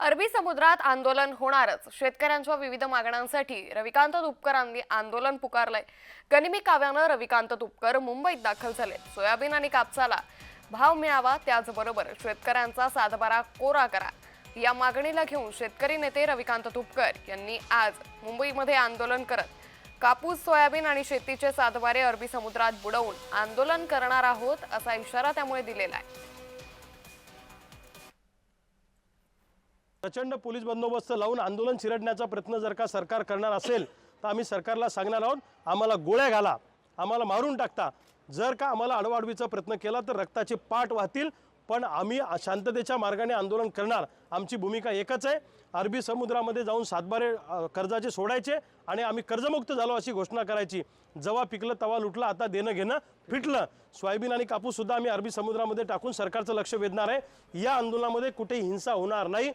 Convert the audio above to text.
अरबी समुद्रात आंदोलन होणारच. शेतकऱ्यांच्या विविध मागण्यांसाठी रविकांत तुपकरांनी आंदोलन पुकारलंय. गनिमी काव्यानं रविकांत तुपकर मुंबईत दाखल झाले. सोयाबीन आणि कापसाला भाव मिळावा त्याचबरोबर शेतकऱ्यांचा सातबारा कोरा करा. या मागणीला घेऊन शेतकरी नेते रविकांत तुपकर यांनी आज मुंबईमध्ये आंदोलन करत कापूस सोयाबीन आणि शेतीचे सातबारे अरबी समुद्रात बुडवून आंदोलन करणार आहोत असा इशारा त्यामुळे दिलेला आहे. प्रचंड पोलीस बंदोबस्त लावून आंदोलन चिरडण्याचा प्रयत्न जर का सरकार करणार असेल तर आम्ही सरकारला सांगणार आहोत आम्हाला गोळ्या घाला आम्हाला मारून टाकता. जर का आम्हाला अडवाडवीचा प्रयत्न केला तर रक्ताचे पाठ वाहतील पण आम्ही शांततेच्या मार्गाने आंदोलन करणार. आमची भूमिका एकच आहे. अरबी समुद्रामध्ये जाऊन सातबारे कर्जाचे सोडायचे आणि आम्ही कर्जमुक्त झालो अशी घोषणा करायची. जेव्हा पिकलं तवा लुटलं आता देणं घेणं फिटलं. सोयाबीन आणि कापूससुद्धा आम्ही अरबी समुद्रामध्ये टाकून सरकारचं लक्ष वेधणार आहे. या आंदोलनामध्ये कुठेही हिंसा होणार नाही.